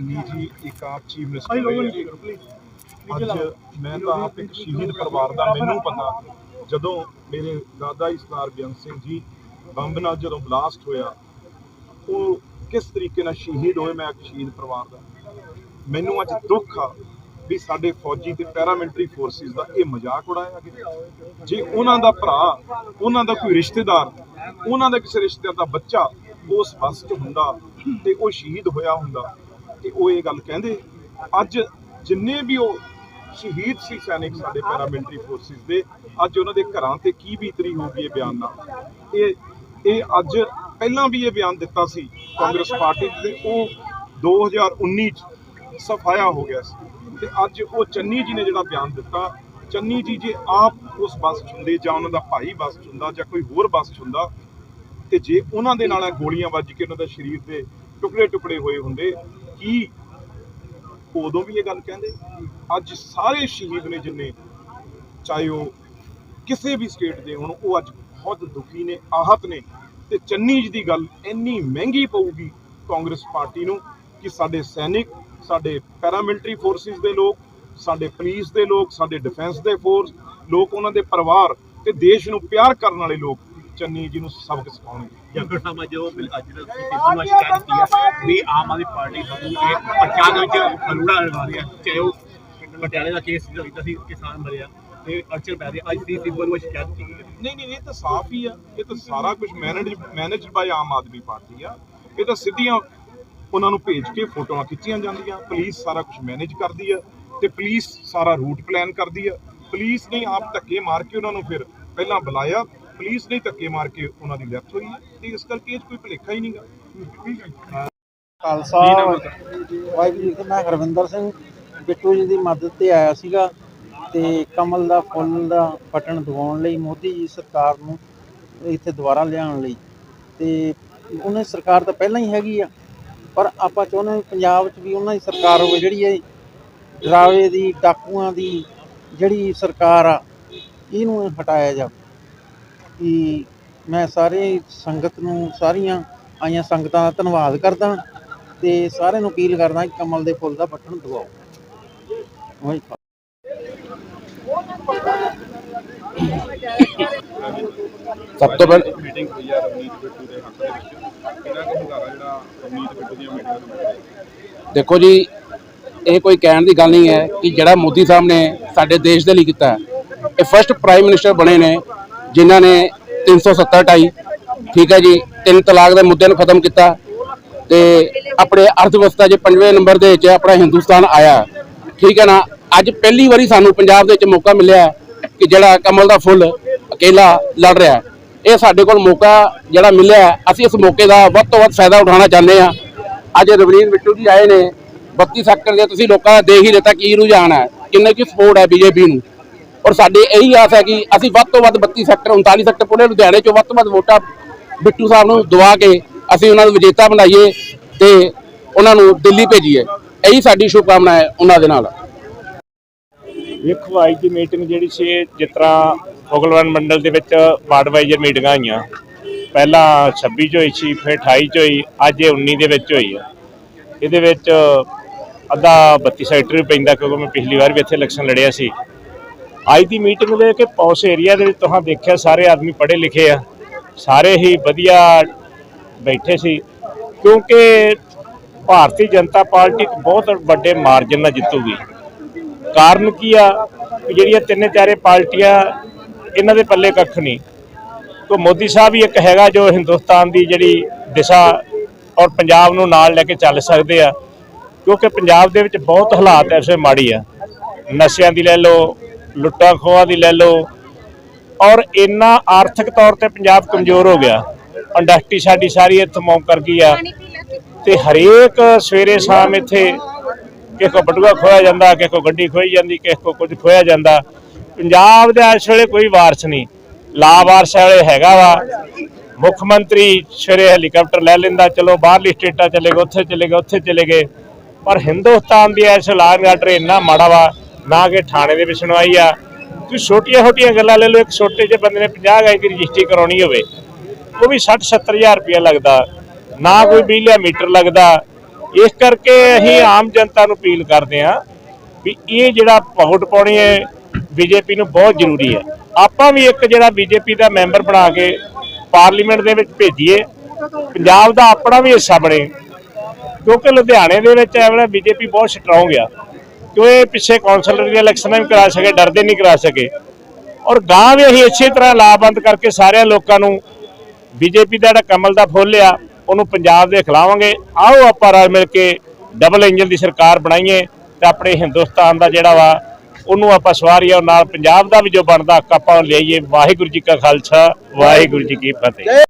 ਨਿੱਜੀ ਇੱਕ ਆਪ ਚੀਫ ਮਿਨਿਸਟਰ ਅੱਜ ਮੈਂ ਤਾਂ ਆਪ ਇੱਕ ਸ਼ਹੀਦ ਪਰਿਵਾਰ ਦਾ ਮੈਨੂੰ ਪਤਾ ਜਦੋਂ ਮੇਰੇ ਦਾਦਾ ਜੀ ਸਰਦਾਰ ਬੇਅੰਤ ਸਿੰਘ ਜੀ ਬੰਬ ਨਾਲ ਜਦੋਂ ਬਲਾਸਟ ਹੋਇਆ ਉਹ ਕਿਸ ਤਰੀਕੇ ਨਾਲ ਸ਼ਹੀਦ ਹੋਏ ਮੈਂ ਇੱਕ ਸ਼ਹੀਦ ਪਰਿਵਾਰ ਦਾ। ਮੈਨੂੰ ਅੱਜ ਦੁੱਖ ਆ ਵੀ ਸਾਡੇ ਫੌਜੀ ਤੇ ਪੈਰਾਮਿਲਟਰੀ ਫੋਰਸਿਸ ਦਾ ਇਹ ਮਜ਼ਾਕ ਉਡਾਇਆ ਗਿਆ। ਜੇ ਉਹਨਾਂ ਦਾ ਭਰਾ ਉਹਨਾਂ ਦਾ ਕੋਈ ਰਿਸ਼ਤੇਦਾਰ ਉਹਨਾਂ ਦਾ ਕਿਸੇ ਰਿਸ਼ਤੇਦਾਰ ਦਾ ਬੱਚਾ ਉਸ ਬੱਸ 'ਚ ਹੁੰਦਾ ਤੇ ਉਹ ਸ਼ਹੀਦ ਹੋਇਆ ਹੁੰਦਾ ਤੇ ਉਹ ਇਹ ਗੱਲ ਕਹਿੰਦੇ, ਅੱਜ ਜਿੰਨੇ ਵੀ ਉਹ ਸ਼ਹੀਦ ਸੀ ਸੈਨਿਕ ਸਾਡੇ ਪੈਰਾਮਿਲਟਰੀ ਫੋਰਸਿਸ ਦੇ, ਅੱਜ ਉਹਨਾਂ ਦੇ ਘਰਾਂ ਤੇ ਕੀ ਬੀਤਰੀ ਹੋਊਗੀ ਇਹ ਬਿਆਨ ਨਾਲ? ਇਹ ਇਹ ਅੱਜ ਪਹਿਲਾਂ ਵੀ ਇਹ ਬਿਆਨ ਦਿੱਤਾ ਸੀ ਕਾਂਗਰਸ ਪਾਰਟੀ ਦੇ ਉਹ 2019 ਚ ਸਫਾਇਆ ਹੋ ਗਿਆ ਸੀ। ਤੇ ਅੱਜ ਉਹ ਚੰਨੀ ਜੀ ਨੇ ਜਿਹੜਾ ਬਿਆਨ ਦਿੱਤਾ, ਚੰਨੀ ਜੀ ਜੇ ਆਪ ਉਸ ਬੱਸ 'ਚ ਹੁੰਦੇ ਜਾਂ ਉਹਨਾਂ ਦਾ ਭਾਈ ਬੱਸ 'ਚ ਹੁੰਦਾ ਜਾਂ ਕੋਈ ਹੋਰ ਬੱਸ 'ਚ ਹੁੰਦਾ, ਤੇ ਜੇ ਉਹਨਾਂ ਦੇ ਨਾਲ ਗੋਲੀਆਂ ਵੱਜ ਕੇ ਉਹਨਾਂ ਦਾ ਸਰੀਰ ਦੇ ਟੁਕੜੇ ਟੁਕੜੇ ਹੋਏ ਹੁੰਦੇ ਕੀ ਉਦੋਂ ਵੀ ਇਹ ਗੱਲ ਕਹਿੰਦੇ? ਅੱਜ ਸਾਰੇ ਸ਼ਹੀਦ ਨੇ ਜਿੰਨੇ, ਚਾਹੇ ਉਹ ਕਿਸੇ ਵੀ ਸਟੇਟ ਦੇ ਹੋਣ, ਉਹ ਅੱਜ ਬਹੁਤ ਦੁਖੀ ਨੇ, ਆਹਤ ਨੇ। ਤੇ ਚੰਨੀ ਜੀ ਦੀ ਗੱਲ ਇੰਨੀ ਮਹਿੰਗੀ ਪਊਗੀ ਕਾਂਗਰਸ ਪਾਰਟੀ ਨੂੰ ਕਿ ਸਾਡੇ ਸੈਨਿਕ, ਸਾਡੇ ਪੈਰਾਮਿਲਟਰੀ ਫੋਰਸਿਸ ਦੇ ਲੋਕ, ਸਾਡੇ ਪੁਲਿਸ ਦੇ ਲੋਕ, ਸਾਡੇ ਡਿਫੈਂਸ ਦੇ ਫੋਰਸ ਲੋਕ ਉਹਨਾਂ ਦੇ ਪਰਿਵਾਰ ਤੇ ਦੇਸ਼ ਨੂੰ ਪਿਆਰ ਕਰਨ ਵਾਲੇ ਲੋਕ ਚੰਨੀ ਜੀ ਨੂੰ ਸਬਕ ਸਿਖਾਉਣਗੇ ਜੰਗਲ ਸਾਹਿਬ ਅੱਜ ਉਹ ਬਿਲ- ਅੱਜ ਦਾ ਤੁਸੀਂ ਨੂੰ ਸ਼ਿਕਾਇਤ ਕੀਤੀ ਹੈ ਵੀ ਆਮ ਆਦਮੀ ਪਾਰਟੀ ਸਾਨੂੰ ਇਹ ਪ੍ਰਚਾਰ ਦੇ ਵਿੱਚ ਫਲੂੜਾ ਲਗਾ ਰਹੀ ਹੈ ਚਾਹੇ ਉਹ ਪਟਿਆਲੇ ਦਾ ਕੇਸ ਜਿਹੜਾ ਸੀ ਕਿਸਾਨ ਮਰਿਆ ਤੇ ਅਰਚਰ ਪੈ ਰਹੀ ਅੱਜ ਦੀ ਟੀਪੂ ਨੂੰ ਸ਼ਿਕਾਇਤ ਕੀਤੀ ਹੈ। ਨਹੀਂ ਨਹੀਂ ਇਹ ਤਾਂ ਸਾਫ਼ ਹੀ ਆ। ਇਹ ਤਾਂ ਸਾਰਾ ਕੁਝ manage managed by Aam Aadmi party ਆ। ਇਹ ਤਾਂ ਸਿੱਧੀਆਂ ਉਹਨਾਂ ਨੂੰ ਭੇਜ ਕੇ ਫੋਟੋਆਂ ਖਿੱਚੀਆਂ ਜਾਂਦੀਆਂ। ਪੁਲਿਸ ਸਾਰਾ ਕੁਝ ਮੈਨੇਜ ਕਰਦੀ ਆ ਤੇ ਪੁਲਿਸ ਸਾਰਾ ਰੂਟ ਪਲਾਨ ਕਰਦੀ ਆ। ਪੁਲਿਸ ਨੇ ਆਪ ਧੱਕੇ ਮਾਰ ਕੇ ਉਹਨਾਂ ਨੂੰ ਫਿਰ ਪਹਿਲਾਂ ਬੁਲਾਇਆ ਪੁਲਿਸ ਨੇ ਧੱਕੇ ਮਾਰ ਕੇ ਉਹਨਾਂ ਦੀ ਡੈਥ ਹੋਈ ਹੈ ਤੇ ਇਸ ਕਰਕੇ ਇਹ 'ਚ ਕੋਈ ਭੁਲੇਖਾ ਹੀ ਨਹੀਂਗਾ। ਖਾਲਸਾ ਵਾਹਿਗੁਰੂ ਜੀ ਮੈਂ ਹਰਵਿੰਦਰ ਸਿੰਘ। ਬਿੱਟੂ ਜੀ ਦੀ ਮਦਦ ਤੇ ਆਇਆ ਸੀਗਾ ਤੇ ਕਮਲ ਦਾ ਫੁੱਲ ਦਾ ਬਟਨ ਦਬਾਉਣ ਲਈ ਮੋਦੀ ਜੀ ਸਰਕਾਰ ਨੂੰ ਇੱਥੇ ਦੁਬਾਰਾ ਲਿਆਉਣ ਲਈ। ਤੇ ਉਹਨੇ ਸਰਕਾਰ ਤਾਂ ਪਹਿਲਾਂ ਹੀ ਹੈਗੀ ਆ ਪਰ ਆਪਾਂ ਚਾਹੁੰਦੇ ਹਾਂ ਪੰਜਾਬ 'ਚ ਵੀ ਉਹਨਾਂ ਦੀ ਸਰਕਾਰ ਹੋਵੇ ਜਿਹੜੀ ਇਹ ਡਰਾਵੇ ਦੀ ਡਾਕੂਆਂ ਦੀ ਜਿਹੜੀ ਸਰਕਾਰ ਆ ਇਹਨੂੰ ਹਟਾਇਆ ਜਾਵੇ। ਕਿ ਮੈਂ ਸਾਰੇ ਸੰਗਤ ਨੂੰ ਸਾਰੀਆਂ ਆਈਆਂ ਸੰਗਤਾਂ ਦਾ ਧੰਨਵਾਦ ਕਰਦਾ ਤੇ ਸਾਰਿਆਂ ਨੂੰ ਅਪੀਲ ਕਰਦਾ ਕਿ ਕਮਲ ਦੇ ਫੁੱਲ ਦਾ ਬਟਨ ਦਬਾਓ ਵਾਹਿਗੁਰੂ ਸਭ ਤੋਂ ਪਹਿਲਾਂ ਮੀਟਿੰਗ ਹੋਈ ਆ ਰਵਨੀਤ ਬਿੱਟੂ ਦੇ ਹੱਕ ਦੇ ਵਿੱਚ। ਕਿਹੜਾ ਕਿ ਹੁੰਗਾਰਾ ਜਿਹੜਾ ਰਵਨੀਤ ਬਿੱਟੂ ਦੀਆਂ ਮੀਟਿੰਗਾਂ ਨੂੰ ਦੇਖੋ ਜੀ ਇਹ ਕੋਈ ਕਹਿਣ ਦੀ ਗੱਲ ਨਹੀਂ ਹੈ ਕਿ ਜਿਹੜਾ ਮੋਦੀ ਸਾਹਿਬ ਨੇ ਸਾਡੇ ਦੇਸ਼ ਦੇ ਲਈ ਕੀਤਾ। ਇਹ ਫਰਸਟ ਪ੍ਰਾਈਮ ਮਿਨਿਸਟਰ ਬਣੇ ਨੇ। ਜਿਨ੍ਹਾਂ ਨੇ 370 ਹਟਾਈ ਠੀਕ ਹੈ ਜੀ, ਤਿੰਨ ਤਲਾਕ ਦੇ ਮੁੱਦੇ ਨੂੰ ਖਤਮ ਕੀਤਾ ਤੇ ਆਪਣੇ ਅਰਥ ਵਿਵਸਥਾ 'ਚ ਪੰਜਵੇਂ ਨੰਬਰ ਦੇ ਵਿੱਚ ਆਪਣਾ ਹਿੰਦੁਸਤਾਨ ਆਇਆ, ਠੀਕ ਹੈ ਨਾ, ਅੱਜ ਪਹਿਲੀ ਵਾਰੀ ਸਾਨੂੰ ਪੰਜਾਬ ਦੇ ਵਿੱਚ ਮੌਕਾ ਮਿਲਿਆ ਕਿ ਜਿਹੜਾ ਕਮਲ ਦਾ ਫੁੱਲ ਅਕੇਲਾ ਲੜ ਰਿਹਾ ਇਹ ਸਾਡੇ ਕੋਲ ਮੌਕਾ ਜਿਹੜਾ ਮਿਲਿਆ ਅਸੀਂ ਇਸ ਮੌਕੇ ਦਾ ਵੱਧ ਤੋਂ ਵੱਧ ਫਾਇਦਾ ਉਠਾਉਣਾ ਚਾਹੁੰਦੇ ਹਾਂ। ਅੱਜ ਰਵਨੀਤ ਬਿੱਟੂ ਜੀ ਆਏ ਨੇ 32 ਸੈਕਟਰ ਦੇ ਤੁਸੀਂ ਲੋਕਾਂ ਦਾ ਦੇਖ ਹੀ ਲਿੱਤਾ ਕੀ ਰੁਝਾਨ ਹੈ, ਕਿੰਨੇ ਕੀ ਸਪੋਰਟ ਹੈ ਬੀਜੇਪੀ ਨੂੰ। ਔਰ ਸਾਡੀ ਇਹੀ ਆਸ ਹੈ ਕਿ ਅਸੀਂ ਵੱਧ ਤੋਂ ਵੱਧ 32 ਸੈਕਟਰ 39 ਸੈਕਟਰ ਪੂਰੇ ਲੁਧਿਆਣੇ ਚੋਂ ਵੱਧ ਤੋਂ ਵੱਧ ਵੋਟਾਂ ਬਿੱਟੂ ਸਾਹਿਬ ਨੂੰ ਦਵਾ ਕੇ ਅਸੀਂ ਉਹਨਾਂ ਨੂੰ ਵਿਜੇਤਾ ਬਣਾਈਏ ਤੇ ਉਹਨਾਂ ਨੂੰ ਦਿੱਲੀ ਭੇਜੀਏ। ਇਹੀ ਸਾਡੀ ਸ਼ੁਭਕਾਮਨਾ ਹੈ ਉਹਨਾਂ ਦੇ ਨਾਲ। ਵੇਖੋ ਅੱਜ ਦੀ ਮੀਟਿੰਗ ਜਿਹੜੀ ਸੀ, ਜਿਸ ਤਰ੍ਹਾਂ ਫੋਗਲਵਨ ਮੰਡਲ ਦੇ ਵਿੱਚ ਵਾਰਡ ਵਾਈਜ਼ਰ ਮੀਟਿੰਗਾਂ ਹੋਈਆਂ ਪਹਿਲਾਂ 26 ਚ ਹੋਈ ਸੀ, ਫਿਰ 28 ਚ ਹੋਈ, ਅੱਜ ਇਹ 19 ਦੇ ਵਿੱਚ ਹੋਈ ਆ। ਇਹਦੇ ਵਿੱਚ ਅੱਧਾ 32 ਸੈਕਟਰ ਵੀ ਪੈਂਦਾ, ਕਿਉਂਕਿ ਮੈਂ ਪਿਛਲੀ ਵਾਰ ਵੀ ਇੱਥੇ ਇਲੈਕਸ਼ਨ ਲੜਿਆ ਸੀ। ਅੱਜ ਦੀ ਮੀਟਿੰਗ ਦੇ ਕਿ ਪੌਸ ਏਰੀਆ ਦੇ ਵਿੱਚ ਤੁਸੀਂ ਦੇਖਿਆ ਸਾਰੇ ਆਦਮੀ ਪੜ੍ਹੇ ਲਿਖੇ ਆ। ਸਾਰੇ ਹੀ ਵਧੀਆ ਬੈਠੇ ਸੀ। ਕਿਉਂਕਿ ਭਾਰਤੀ ਜਨਤਾ ਪਾਰਟੀ ਇੱਕ ਬਹੁਤ ਵੱਡੇ ਮਾਰਜਨ ਨਾਲ ਜਿੱਤੂਗੀ। ਕਾਰਨ ਕੀ ਆ ਕਿ ਜਿਹੜੀਆਂ ਤਿੰਨੇ ਚਾਰੇ ਪਾਰਟੀਆਂ ਇਹਨਾਂ ਦੇ ਪੱਲੇ ਕੱਖ ਨਹੀਂ। ਕੋ ਮੋਦੀ ਸਾਹਿਬ ਹੀ ਇੱਕ ਹੈਗਾ ਜੋ ਹਿੰਦੁਸਤਾਨ ਦੀ ਜਿਹੜੀ ਦਿਸ਼ਾ ਔਰ ਪੰਜਾਬ ਨੂੰ ਨਾਲ ਲੈ ਕੇ ਚੱਲ ਸਕਦੇ ਆ। ਕਿਉਂਕਿ ਪੰਜਾਬ ਦੇ ਵਿੱਚ ਬਹੁਤ ਹਾਲਾਤ ਐਸੇ ਮਾੜੀ ਆ। ਨਸ਼ਿਆਂ ਦੀ ਲੈ ਲਓ ਲੁੱਟਾਂ ਖੋਹਾਂ ਦੀ ਲੈ ਲਓ। ਔਰ ਇੰਨਾ ਆਰਥਿਕ ਤੌਰ ਤੇ ਪੰਜਾਬ ਕਮਜ਼ੋਰ ਹੋ ਗਿਆ। ਇੰਡਸਟਰੀ ਸਾਡੀ ਸਾਰੀ ਇੱਥੇ ਮੌਂ ਕਰ ਗਈ ਆ। ਤੇ ਹਰੇਕ ਸਵੇਰੇ ਸ਼ਾਮ ਇੱਥੇ ਕਿਸੇ ਕੋ ਬਟੂਆ ਖੋਇਆ ਜਾਂਦਾ, ਕਿਸੇ ਕੋ ਗੱਡੀ ਖੋਈ ਜਾਂਦੀ, ਕਿਸੇ ਕੋ ਕੁਝ ਖੋਇਆ ਜਾਂਦਾ। ਪੰਜਾਬ ਦਾ ਇਸ ਵੇਲੇ ਕੋਈ ਵਾਰਸ ਨਹੀਂ। ਲਾਵਾਰਸ ਵਾਲੇ ਹੈਗਾ ਵਾ। ਮੁੱਖ ਮੰਤਰੀ ਸਵੇਰੇ ਹੈਲੀਕਾਪਟਰ ਲੈ ਲੈਂਦਾ, ਚਲੋ ਬਾਹਰਲੀ ਸਟੇਟਾਂ ਚਲੇ ਗਏ, ਉੱਥੇ ਚਲੇ ਗਏ, ਉੱਥੇ ਚਲੇ ਗਏ। ਪਰ ਹਿੰਦੁਸਤਾਨ ਦੀ ਇਸ ਲਾਗ ਆਰਡਰ ਇੰਨਾ ਮਾੜਾ ਵਾ ਨਾ ਕਿ ਥਾਣੇ ਦੇ ਵਿੱਚ ਸੁਣਵਾਈ ਆ। ਤੁਸੀਂ ਛੋਟੀਆਂ ਛੋਟੀਆਂ ਗੱਲਾਂ ਲੈ ਲਓ, ਇੱਕ ਛੋਟੇ ਜਿਹੇ ਬੰਦੇ ਨੇ 50 ਗਾਈ ਦੀ ਰਜਿਸਟਰੀ ਕਰਾਉਣੀ ਹੋਵੇ, ਉਹ ਵੀ 60 70000 ਰੁਪਇਆ ਲੱਗਦਾ, ਨਾ ਕੋਈ ਬਿਜਲੀ ਮੀਟਰ ਲੱਗਦਾ। ਇਸ ਕਰਕੇ ਅਸੀਂ ਆਮ ਜਨਤਾ ਨੂੰ ਅਪੀਲ ਕਰਦੇ ਹਾਂ ਵੀ ਇਹ ਜਿਹੜਾ ਵੋਟ ਪਾਉਣੀ ਹੈ, ਬੀਜੇਪੀ ਨੂੰ ਬਹੁਤ ਜ਼ਰੂਰੀ ਹੈ। ਆਪਾਂ ਵੀ ਇੱਕ ਜਿਹੜਾ ਬੀਜੇਪੀ ਦਾ ਮੈਂਬਰ ਬਣਾ ਕੇ ਪਾਰਲੀਮੈਂਟ ਦੇ ਵਿੱਚ ਭੇਜੀਏ, ਪੰਜਾਬ ਦਾ ਆਪਣਾ ਵੀ ਹਿੱਸਾ ਬਣੇ। ਕਿਉਂਕਿ ਲੁਧਿਆਣੇ ਦੇ ਵਿੱਚ ਐ ਵੇਲੇ ਬੀਜੇਪੀ ਬਹੁਤ ਸਟਰੋਂਗ ਆ। ਕਿਉਂ ਇਹ ਪਿੱਛੇ ਕੌਂਸਲਰ ਦੀਆਂ ਇਲੈਕਸ਼ਨਾਂ ਵੀ ਕਰਾ ਸਕੇ, ਡਰਦੇ ਨਹੀਂ ਕਰਾ ਸਕੇ। ਔਰ ਗਾਂ ਵੀ ਅਸੀਂ ਇਸੇ ਤਰ੍ਹਾਂ ਲਾਭਬੰਦ ਕਰਕੇ ਸਾਰਿਆਂ ਲੋਕਾਂ ਨੂੰ ਬੀਜੇਪੀ ਦਾ ਜਿਹੜਾ ਕਮਲ ਦਾ ਫੁੱਲ ਆ, ਉਹਨੂੰ ਪੰਜਾਬ ਦੇ ਖਿਲਾਵਾਂਗੇ। ਆਓ ਆਪਾਂ ਰਲ ਮਿਲ ਕੇ ਡਬਲ ਇੰਜਨ ਦੀ ਸਰਕਾਰ ਬਣਾਈਏ ਤੇ ਆਪਣੇ ਹਿੰਦੁਸਤਾਨ ਦਾ ਜਿਹੜਾ ਵਾ, ਉਹਨੂੰ ਆਪਾਂ ਸਵਾਰੀਏ ਔਰ ਨਾਲ ਪੰਜਾਬ ਦਾ ਵੀ ਜੋ ਬਣਦਾ ਹੱਕ ਆਪਾਂ ਲਿਆਈਏ। ਵਾਹਿਗੁਰੂ ਜੀ ਕਾ ਖਾਲਸਾ, ਵਾਹਿਗੁਰੂ ਜੀ ਕੀ ਫਤਿਹ।